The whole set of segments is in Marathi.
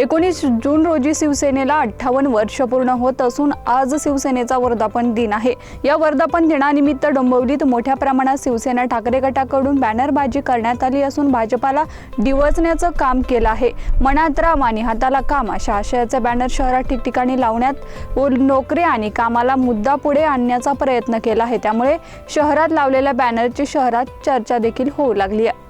एकोणीस जून रोजी शिवसेनेला अठ्ठावन्न वर्ष पूर्ण होत असून आज शिवसेनेचा वर्धापन दिन आहे. या वर्धापन दिनानिमित्त डोंबिवलीत मोठ्या प्रमाणात शिवसेना ठाकरे गटाकडून बॅनरबाजी करण्यात आली असून भाजपाला डिवचण्याचं काम केलं आहे. मनात राम आणि हाताला काम अशा आशयाचे बॅनर शहरात ठिकठिकाणी लावण्यात व नोकरी आणि कामाला मुद्दा पुढे आणण्याचा प्रयत्न केला आहे. त्यामुळे शहरात लावलेल्या बॅनरची शहरात चर्चा देखील होऊ लागली आहे.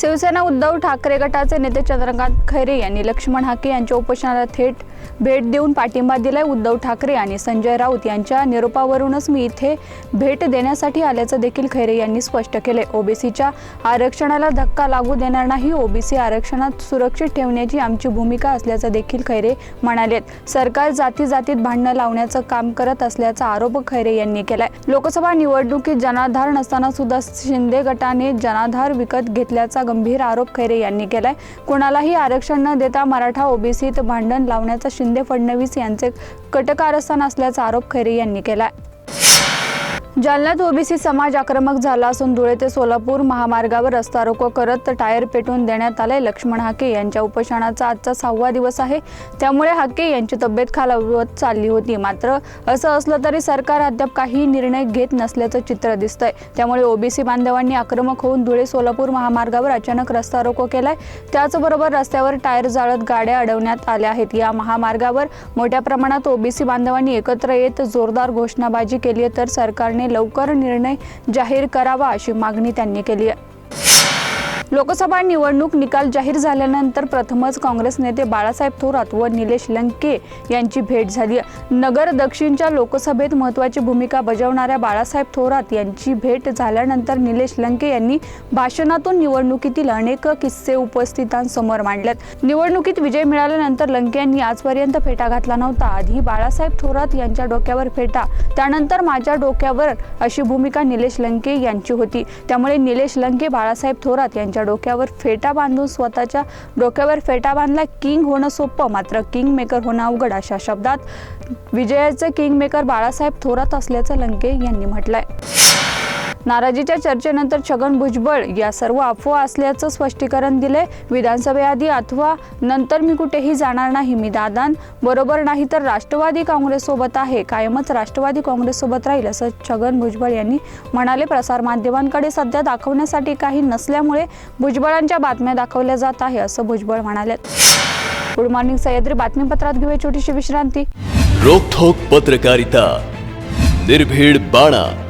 शिवसेना उद्धव ठाकरे गटाचे नेते चंद्रकांत खैरे यांनी लक्ष्मण हाके यांच्या उपोषणाला थेट भेट देऊन पाठिंबा दिलाय उद्धव ठाकरे आणि संजय राऊत यांच्या निरोपावरूनच मी इथे भेट देण्यासाठी आल्याचं देखील खैरे यांनी स्पष्ट केले ओबीसीच्या आरक्षणाला धक्का लागू देणार नाही ओबीसी आरक्षणात सुरक्षित ठेवण्याची आमची भूमिका असल्याचं देखील खैरे म्हणालेत. सरकार जाती जातीत भांडणं लावण्याचं काम करत असल्याचा आरोप खैरे यांनी केलाय. लोकसभा निवडणुकीत जनाधार नसताना सुद्धा शिंदे गटाने जनाधार विकत घेतल्याचा गंभीर आरोप खैरे यांनी केलाय. कुणालाही आरक्षण न देता मराठा ओबीसीत भांडण लावण्याचा शिंदे फडणवीस यांचे कटकारस्थान असल्याचा आरोप खैरे यांनी केलाय. जालन्यात ओबीसी समाज आक्रमक झाला असून धुळे ते सोलापूर महामार्गावर रस्ता रोको करत टायर पेटवून देण्यात आले लक्ष्मण हाके यांच्या उपोषणाचा आजचा सहावा दिवस आहे. त्यामुळे हाके यांची तब्येत खालावत चालली होती. मात्र असं असलं तरी सरकार अद्याप काही निर्णय घेत नसल्याचं चित्र दिसतंय. त्यामुळे ओबीसी बांधवांनी आक्रमक होऊन धुळे सोलापूर महामार्गावर अचानक रस्ता रोको केलाय. त्याचबरोबर रस्त्यावर टायर जाळत गाड्या अडवण्यात आल्या आहेत. या महामार्गावर मोठ्या प्रमाणात ओबीसी बांधवांनी एकत्र येत जोरदार घोषणाबाजी केली तर सरकारने लवकर निर्णय जाहीर करावा अशी मागणी त्यांनी केली आहे. लोकसभा निवडणूक निकाल जाहीर झाल्यानंतर प्रथमच काँग्रेस नेते बाळासाहेब थोरात व निलेश लंके यांची भेट झाली. नगर दक्षिणच्या लोकसभेत महत्त्वाची भूमिका बजावणाऱ्या बाळासाहेब थोरात यांची भेट झाल्यानंतर निलेश लंके यांनी भाषणातून निवडणुकीतील अनेक किस्से उपस्थितांसमोर मांडलेत. निवडणुकीत विजय मिळाल्यानंतर लंके यांनी आजपर्यंत फेटा घातला नव्हता. आधी बाळासाहेब थोरात यांच्या डोक्यावर फेटा त्यानंतर माझ्या डोक्यावर अशी भूमिका निलेश लंके यांची होती. त्यामुळे निलेश लंके बाळासाहेब थोरात यांच्या डोक्यावर फेटा बांधून स्वतःच्या डोक्यावर फेटा बांधला. किंग होणं सोपं मात्र किंग मेकर होणं अवघड अशा शब्दात विजयाचे किंग मेकर बाळासाहेब थोरात असल्याचं लंके यांनी म्हटलंय. नाराजीच्या चर्चेनंतर छगन भुजबळ या सर्व अफवा असल्याचं स्पष्टीकरण दिले विधानसभेआधी अथवा नंतर मी कुठेही जाणार नाही मी दादान बरोबर नाही तर राष्ट्रवादी काँग्रेससोबत आहे. कायमच राष्ट्रवादी काँग्रेससोबत राहील असं छगन भुजबळ यांनी म्हणाले. प्रसारमाध्यमांकडे सध्या दाखवण्यासाठी काही नसल्यामुळे भुजबळांच्या बातम्या दाखवल्या जात आहे असं भुजबळ म्हणाले. गुड मॉर्निंग सह्याद्री बातमीपत्रात घेऊया छोटीशी विश्रांती. रोखोक पत्रकारिता. निर्भीड बाणा.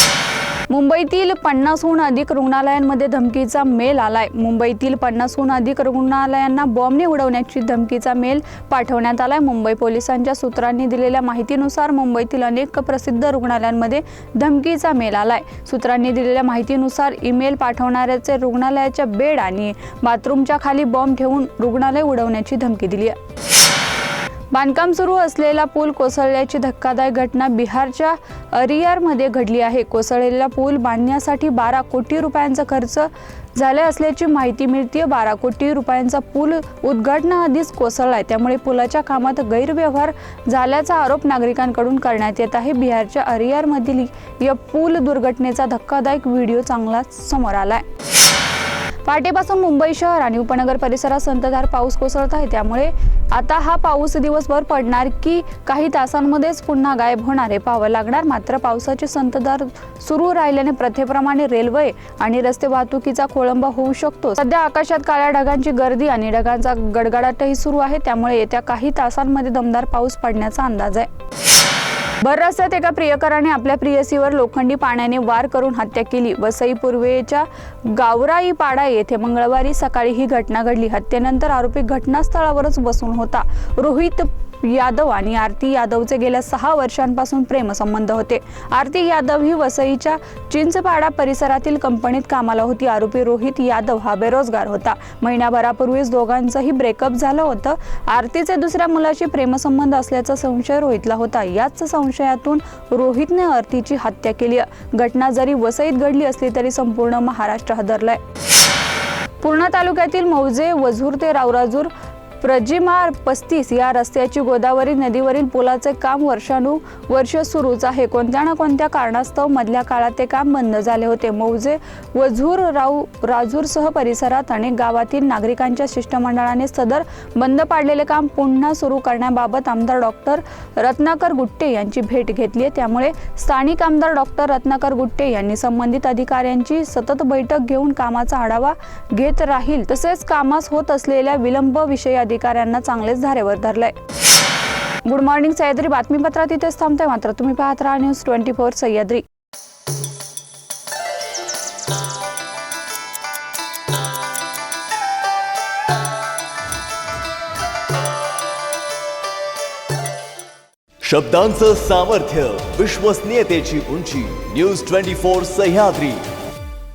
मुंबईतील पन्नासहून अधिक रुग्णालयांमध्ये धमकीचा मेल आलाय. मुंबईतील पन्नासहून अधिक रुग्णालयांना बॉम्बने उडवण्याची धमकीचा मेल पाठवण्यात आलाय. मुंबई पोलिसांच्या सूत्रांनी दिलेल्या माहितीनुसार मुंबईतील अनेक प्रसिद्ध रुग्णालयांमध्ये धमकीचा मेल आलाय. सूत्रांनी दिलेल्या माहितीनुसार ईमेल पाठवणाऱ्याचे रुग्णालयाच्या बेड आणि बाथरूमच्या खाली बॉम्ब ठेवून रुग्णालय उडवण्याची धमकी दिली आहे. बांधकाम सुरू असलेला पूल कोसळल्याची धक्कादायक घटना बिहारच्या अरियारमध्ये घडली आहे. कोसळलेला पूल बांधण्यासाठी बारा कोटी रुपयांचा खर्च झाला असल्याची माहिती मिळते बारा कोटी रुपयांचा पूल उद्घाटनाआधीच आहे त्यामुळे पुलाच्या कामात गैरव्यवहार झाल्याचा आरोप नागरिकांकडून करण्यात येत आहे. बिहारच्या अरियारमधील या पूल दुर्घटनेचा धक्कादायक व्हिडिओ चांगलाच समोर आला आहे पहाटेपासून मुंबई शहर आणि उपनगर परिसरात संतधार पाऊस कोसळत आहे. त्यामुळे आता हा पाऊस दिवसभर पडणार की काही तासांमध्येच पुन्हा गायब होणार हे पाहावं लागणार. मात्र पावसाची संतधार सुरू राहिल्याने प्रथेप्रमाणे रेल्वे आणि रस्ते वाहतुकीचा खोळंबा होऊ शकतो. सध्या आकाशात काळ्या ढगांची गर्दी आणि ढगांचा गडगडाटही सुरू आहे. त्यामुळे येत्या काही तासांमध्ये दमदार पाऊस पडण्याचा अंदाज आहे. भर रस्त्यात एका प्रियकराने आपल्या प्रियसीवर लोखंडी पाण्याने वार करून हत्या केली. वसई पूर्वेच्या गावराई पाडा येथे मंगळवारी सकाळी ही घटना घडली. हत्येनंतर आरोपी घटनास्थळावरच बसून होता. रोहित यादव आणि आरती यादवचे गेल्या सहा वर्षांपासून प्रेमसंबंध होते. आरती यादव ही वसईच्या चिंचपाडा परिसरातील कंपनीत कामाला होती. आरोपी रोहित यादव हा बेरोजगार होता. महिन्याभरापूर्वीच दोघांचंही ब्रेकअप झालं होतं. आरतीचे दुसऱ्या मुलाशी प्रेमसंबंध असल्याचा संशय रोहितला होता. याच संशयातून रोहितने आरतीची हत्या केली घटना जरी वसईत घडली असली तरी संपूर्ण महाराष्ट्र हादरलाय. पूर्णा तालुक्यातील मौजे वझूर ते रावराजूर प्रजिमार पस्तीस या रस्त्याची गोदावरी नदीवरील पुलाचे काम वर्षानुवर्ष सुरूच आहे. कोणत्या ना कोणत्या कारणास्तव मधल्या काळात ते काम बंद झाले होते? मौजे वझूर राऊ राजूरसह परिसरात अनेक गावातील नागरिकांच्या शिष्टमंडळाने सदर बंद पाडलेले काम पुन्हा सुरू करण्याबाबत आमदार डॉक्टर रत्नाकर गुट्टे यांची भेट घेतली आहे. त्यामुळे स्थानिक आमदार डॉक्टर रत्नाकर गुट्टे यांनी संबंधित अधिकाऱ्यांची सतत बैठक घेऊन कामाचा आढावा घेत राहील. तसेच कामास होत असलेल्या विलंब विषयी अधिकाऱ्यांना चांगलेच धारेवर धरलंय. Good morning Sahyadri. बातमीपत्रात इथेच थांबते मात्र तुम्ही पाहत राहा न्यूज ट्वेंटी फोर सह्याद्री. शब्दांचं सामर्थ्य विश्वसनीयतेची उंची न्यूज ट्वेंटी फोर सह्याद्री.